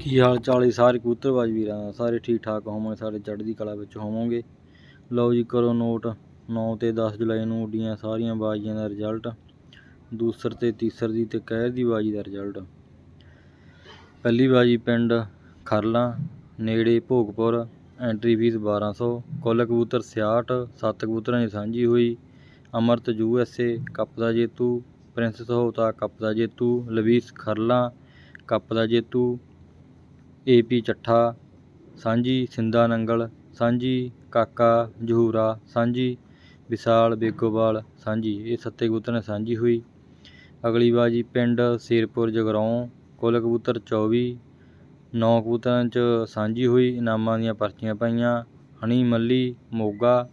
ਕੀ ਹਾਲ ਚਾਲ ਹੈ ਸਾਰੇ ਕਬੂਤਰਬਾਜ਼ ਵੀਰਾਂ ਦਾ, ਸਾਰੇ ਠੀਕ ਠਾਕ ਹੋਵੋਗੇ, ਸਾਰੇ ਚੜ੍ਹਦੀ ਕਲਾ ਵਿੱਚ ਹੋਵੋਗੇ। ਲਓ ਜੀ, ਕਰੋ ਨੋਟ 9 ਤੇ 10 ਜੁਲਾਈ ਨੂੰ ਉੱਡੀਆਂ ਸਾਰੀਆਂ ਬਾਜ਼ੀਆਂ ਦਾ ਰਿਜ਼ਲਟ, ਦੂਸਰ ਤੇ ਤੀਸਰ ਦੀ ਤੇ ਕਹਿਰ ਦੀ ਬਾਜ਼ੀ ਦਾ ਰਿਜ਼ਲਟ। ਪਹਿਲੀ ਬਾਜ਼ੀ ਪਿੰਡ ਖਰਲਾ, ਨੇੜੇ ਭੋਗਪੁਰ, ਐਂਟਰੀ ਫੀਸ 1200 ਕੁੱਲ ਕਬੂਤਰ 66 ਸੱਤ ਕਬੂਤਰਾਂ ਦੀ ਸਾਂਝੀ ਹੋਈ। Amrit U S A cup ਦਾ ਜੇਤੂ, ਪ੍ਰਿੰਸ ਸਹੋਤਾ ਕੱਪ ਦਾ ਜੇਤੂ, ਲਵੀਸ ਖਰਲਾ ਕੱਪ ਦਾ ਜੇਤੂ ਏ ਪੀ ਚੱਠਾ, ਸਾਂਝੀ ਸਿੰਦਾ ਨੰਗਲ, ਸਾਂਝੀ ਕਾਕਾ ਜਹੂਰਾ, ਸਾਂਝੀ ਵਿਸ਼ਾਲ ਬੇਗੋਵਾਲ, ਸਾਂਝੀ, ਇਹ ਸੱਤੇ ਕਬੂਤਰ ਨੇ ਸਾਂਝੀ ਹੋਈ। ਅਗਲੀ ਬਾਜੀ ਪਿੰਡ ਸ਼ੇਰਪੁਰ ਜਗਰਾਉਂ, ਕੁੱਲ ਕਬੂਤਰ 24 ਨੌ ਕਬੂਤਰਾਂ 'ਚ ਸਾਂਝੀ ਹੋਈ, ਇਨਾਮਾਂ ਦੀਆਂ ਪਰਚੀਆਂ ਪਾਈਆਂ, ਹਣੀ ਮੱਲੀ, ਮੋਗਾ,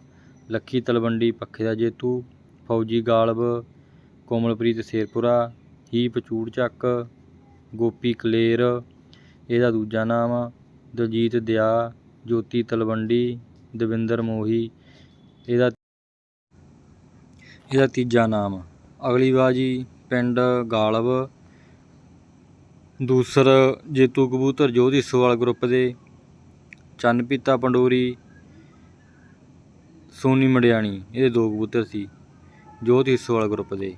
ਲੱਖੀ ਤਲਵੰਡੀ, ਪੱਖੇ ਦਾ ਜੇਤੂ, ਫੌਜੀ ਗਾਲਬ, ਕੋਮਲਪ੍ਰੀਤ ਸ਼ੇਰਪੁਰਾ ਹੀ ਪਚੂੜ ਚੱਕ, ਗੋਪੀ ਕਲੇਰ ਇਹਦਾ ਦੂਜਾ ਨਾਮ ਆ, ਦਲਜੀਤ ਦਿਆ, ਜੋਤੀ ਤਲਵੰਡੀ, ਦਵਿੰਦਰ ਮੋਹੀ। ਇਹਦਾ ਇਹਦਾ ਤੀਜਾ ਨਾਮ ਅਗਲੀ ਬਾਜੀ ਪਿੰਡ ਗਾਲਬ, ਦੂਸਰ ਜੇਤੂ ਕਬੂਤਰ ਜੋਧੀ ਸੋਵਾਲ ਗਰੁੱਪ ਦੇ, ਚੰਨ ਪੰਡੋਰੀ, ਸੋਨੀ ਮੰਡਿਆਣੀ, ਇਹਦੇ ਦੋ ਕਬੂਤਰ ਸੀ, ਜੋਧ ਹਿੱਸੋਵਾਲ ਗਰੁੱਪ ਦੇ,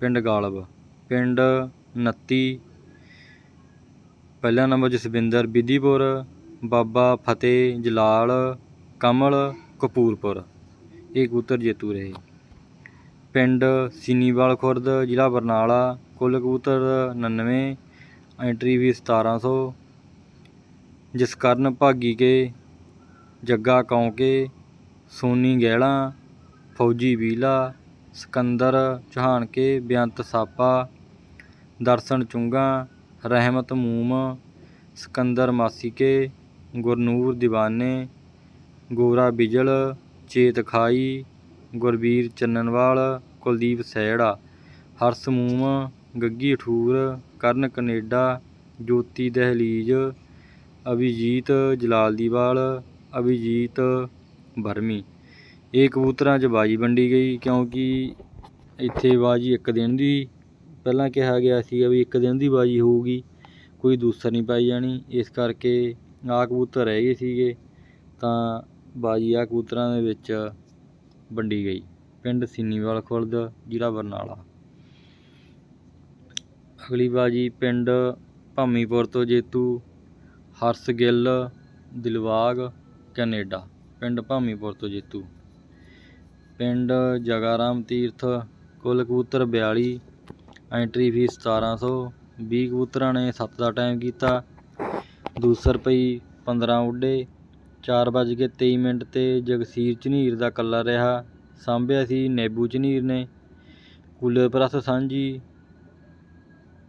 ਪਿੰਡ ਗਾਲਬ। ਪਿੰਡ 29 ਪਹਿਲਾ ਨੰਬਰ ਜਸਵਿੰਦਰ, ਬਿੱਦੀਪੁਰ, ਬਾਬਾ ਫਤਿਹ, ਜਲਾਲ, ਕਮਲ, ਕਪੂਰਪੁਰ। ਇਹ ਕਬੂਤਰ ਜੇਤੂ ਰਹੇ। ਪਿੰਡ ਸੀਨੀਵਾਲ ਖੁਰਦ, ਜ਼ਿਲ੍ਹਾ ਬਰਨਾਲਾ, ਕੁੱਲ ਕਬੂਤਰ 99 ਐਂਟਰੀ ਵੀ 1700 ਜਸਕਰਨ ਭਾਗੀ ਕੇ, ਜੱਗਾ ਕੌਂਕੇ ਸੋਨੀ ਗਹਿਲਾ, ਫੌਜੀ ਵੀਲਾ, ਸਿਕੰਦਰ ਚੌਹਾਨ ਕੇ ਬੇਅੰਤ ਸਾਪਾ, ਦਰਸ਼ਨ ਚੁੰਗਾ ਰਹਿਮਤ ਮੂਮ, ਸਿਕੰਦਰ ਮਾਸੀਕੇ, ਗੁਰਨੂਰ ਦੀਵਾਨੇ, ਗੋਰਾ ਬਿਜਲ, ਚੇਤ ਖਾਈ, ਗੁਰਬੀਰ ਚੰਨਨਵਾਲ, ਕੁਲਦੀਪ ਸੈੜਾ, ਹਰਸ ਮੂਮ, ਗੱਗੀ ਠੂਰ ਕਰਨ ਕਨੇਡਾ, ਜੋਤੀ ਦਹਲੀਜ, ਅਭਿਜੀਤ ਜਲਾਲਦੀਵਾਲ, ਅਭਿਜੀਤ ਬਰਮੀ। ਇਹ ਕਬੂਤਰਾਂ 'ਚ ਬਾਜੀ ਵੰਡੀ ਗਈ ਕਿਉਂਕਿ ਇੱਥੇ ਬਾਜੀ ਇੱਕ ਦਿਨ ਦੀ ਪਹਿਲਾਂ ਕਿਹਾ ਗਿਆ ਸੀਗਾ ਵੀ ਇੱਕ ਦਿਨ ਦੀ ਬਾਜੀ ਹੋਊਗੀ, ਕੋਈ ਦੂਸਰ ਨਹੀਂ ਪਾਈ ਜਾਣੀ। ਇਸ ਕਰਕੇ ਆ ਕਬੂਤਰ ਰਹਿ ਗਏ ਸੀਗੇ, ਤਾਂ ਬਾਜੀ ਆਹ ਕਬੂਤਰਾਂ ਦੇ ਵਿੱਚ ਵੰਡੀ ਗਈ। ਪਿੰਡ ਸੀਨੀਵਾਲ ਖੁਰਦ, ਜ਼ਿਲ੍ਹਾ ਬਰਨਾਲਾ। ਅਗਲੀ ਬਾਜੀ ਪਿੰਡ ਭਾਮੀਪੁਰ ਤੋਂ ਜੇਤੂ ਹਰਸ ਗਿੱਲ ਦਿਲਵਾਗ, ਕੈਨੇਡਾ। ਪਿੰਡ ਭਾਮੀਪੁਰ ਤੋਂ ਜੇਤੂ। ਪਿੰਡ ਜਗਾਰਾਮ ਤੀਰਥ, ਕੁੱਲ ਕਬੂਤਰ 42 ਐਂਟਰੀ ਫੀਸ 1700 20 ਕਬੂਤਰਾਂ ਨੇ 7 ਦਾ ਟਾਈਮ ਕੀਤਾ। ਦੂਸਰ ਪਈ 15 ਉੱਡੇ 4 ਵੱਜ ਕੇ 23 ਮਿੰਟ ਤੇ ਜਗਸੀਰ ਝਨੀਰ ਦਾ ਕੱਲਾ ਰਿਹਾ। ਸਾਂਭਿਆ ਸੀ ਨੇਬੂ ਝਨੀਰ ਨੇ। ਕੂਲਰ ਪ੍ਰੈਸ ਸਾਂਝੀ,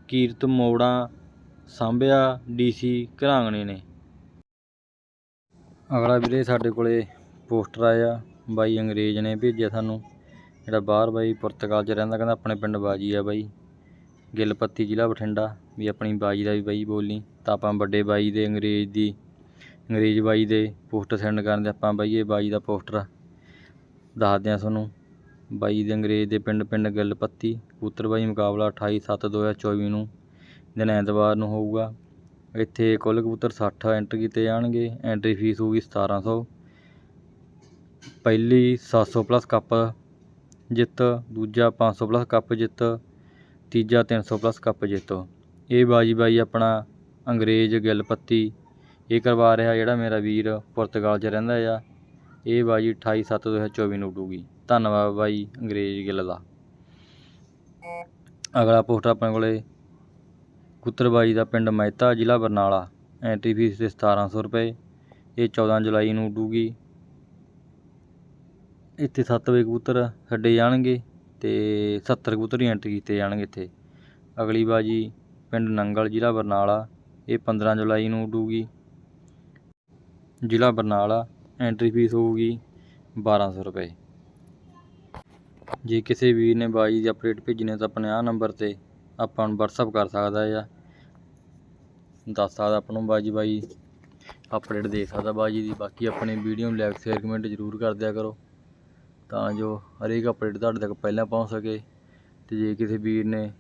ਕੀਰਤ ਮੋੜਾ ਸਾਂਭਿਆ ਡੀਸੀ ਘਰਾਂਗਣੇ ਨੇ। ਅਗਲਾ ਵੀਰੇ ਸਾਡੇ ਕੋਲੇ ਪੋਸਟਰ ਆਇਆ, ਬਾਈ ਅੰਗਰੇਜ਼ ਨੇ ਭੇਜਿਆ ਸਾਨੂੰ। ਜਿਹੜਾ ਬਾਹਰ ਬਾਈ ਪੁਰਤਗਾਲ 'ਚ ਰਹਿੰਦਾ, ਕਹਿੰਦਾ ਆਪਣੇ ਪਿੰਡ ਬਾਜੀ ਆ ਬਾਈ। ਗਿੱਲਪੱਤੀ ਜ਼ਿਲ੍ਹਾ ਬਠਿੰਡਾ ਵੀ ਆਪਣੀ ਬਾਈ ਦਾ ਵੀ ਬਾਈ ਬੋਲੀ। ਤਾਂ ਆਪਾਂ ਵੱਡੇ ਬਾਈ ਦੇ, ਅੰਗਰੇਜ਼ ਦੀ, ਅੰਗਰੇਜ਼ ਬਾਈ ਦੇ ਪੋਸਟਰ ਸੈਂਡ ਕਰਨ ਦੇ ਆਪਾਂ ਬਾਈ, ਇਹ ਬਾਜੀ ਦਾ ਪੋਸਟਰ ਦੱਸਦੇ ਹਾਂ ਤੁਹਾਨੂੰ, ਬਾਈ ਦੇ, ਅੰਗਰੇਜ਼ ਦੇ ਪਿੰਡ ਪਿੰਡ ਗਿੱਲਪੱਤੀ, ਕਬੂਤਰ ਬਾਈ ਮੁਕਾਬਲਾ 28 7 2024 ਨੂੰ ਦਿਨ ਐਤਵਾਰ ਨੂੰ ਹੋਊਗਾ। ਇੱਥੇ ਕੁੱਲ ਕਬੂਤਰ 60 ਐਂਟਰ ਕੀਤੇ ਜਾਣਗੇ ਐਂਟਰੀ ਫੀਸ ਹੋਊਗੀ 1700 ਪਹਿਲੀ 700 ਪਲੱਸ ਕੱਪ ਜਿੱਤ, ਦੂਜਾ 500 ਪਲੱਸ ਕੱਪ ਜਿੱਤ ਤੀਜਾ 300 ਪਲੱਸ ਕੱਪ ਜਿੱਤ। ਇਹ ਬਾਜੀ ਬਾਈ ਆਪਣਾ ਅੰਗਰੇਜ਼ ਗਿੱਲ ਪੱਤੀ। ਇਹ ਕਰਵਾ ਰਿਹਾ ਜਿਹੜਾ ਮੇਰਾ ਵੀਰ ਪੁਰਤਗਾਲ 'ਚ ਰਹਿੰਦਾ ਆ। ਇਹ ਬਾਜੀ 28 7 2024 ਨੂੰ ਉੱਡੂਗੀ। ਧੰਨਵਾਦ ਬਾਈ ਅੰਗਰੇਜ਼ ਗਿੱਲ ਦਾ। ਅਗਲਾ ਪੋਸਟ ਆਪਣੇ ਕੋਲੇ ਕੁੱਤਰਬਾਈ ਦਾ ਪਿੰਡ ਮਹਿਤਾ, ਜ਼ਿਲ੍ਹਾ ਬਰਨਾਲਾ। ਐਂਟਰੀ ਫੀਸ ਤੇ 1700 ਰੁਪਏ। ਇਹ 14 ਜੁਲਾਈ ਨੂੰ ਉੱਡੂਗੀ। ਇੱਥੇ 7 ਵਜੇ ਕਬੂਤਰ ਛੱਡੇ ਜਾਣਗੇ। ਤੇ 70 ਕਬੂਤਰ ਹੀ ਐਂਟਰੀ ਕੀਤੇ ਜਾਣਗੇ ਇੱਥੇ। ਅਗਲੀ ਬਾਜੀ ਪਿੰਡ ਨੰਗਲ, ਜ਼ਿਲ੍ਹਾ ਬਰਨਾਲਾ, ਇਹ 15 ਜੁਲਾਈ ਨੂੰ ਉੱਡੂਗੀ। ਜ਼ਿਲ੍ਹਾ ਬਰਨਾਲਾ, ਐਂਟਰੀ ਫੀਸ ਹੋਊਗੀ 1200 ਰੁਪਏ। ਜੇ ਕਿਸੇ ਵੀਰ ਨੇ ਬਾਜੀ ਦੀ ਅਪਡੇਟ ਭੇਜਣੀ ਤਾਂ ਆਪਣੇ ਆਹ ਨੰਬਰ ਤੇ ਆਪਾਂ ਨੂੰ WhatsApp ਕਰ ਸਕਦਾ ਆ ਦੱਸ ਸਕਦਾ ਆਪਾਂ ਨੂੰ ਬਾਜੀ ਬਾਈ ਅਪਡੇਟ ਦੇ ਸਕਦਾ। ਬਾਜੀ ਦੀ ਬਾਕੀ ਆਪਣੇ ਵੀਡੀਓ ਨੂੰ ਲਾਈਕ ਸ਼ੇਅਰ ਕਮੈਂਟ ਜ਼ਰੂਰ ਕਰ ਦਿਆ ਕਰੋ। ਤਾਂ ਜੋ ਹਰੇਕ ਅਪਡੇਟ ਤੁਹਾਡੇ ਤੱਕ ਪਹਿਲਾਂ ਪਹੁੰਚ ਸਕੇ। ਅਤੇ ਜੇ ਕਿਸੇ ਵੀਰ ਨੇ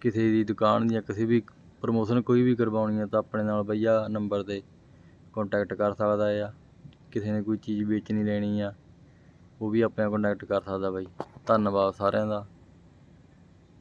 ਕਿਸੇ ਦੀ ਦੁਕਾਨ ਦੀਆਂ ਕਿਸੇ ਵੀ ਪ੍ਰਮੋਸ਼ਨ ਕੋਈ ਵੀ ਕਰਵਾਉਣੀ ਹੈ ਤਾਂ ਆਪਣੇ ਨਾਲ ਬਈਆ ਨੰਬਰ ਤੇ ਕੋਂਟੈਕਟ ਕਰ ਸਕਦਾ ਆ। ਕਿਸੇ ਨੇ ਕੋਈ ਚੀਜ਼ ਵੇਚਣੀ, ਲੈਣੀ ਆ, ਉਹ ਵੀ ਆਪਣੇ ਨਾਲ ਕੰਟੈਕਟ ਕਰ ਸਕਦਾ ਬਾਈ। ਧੰਨਵਾਦ ਸਾਰਿਆਂ ਦਾ।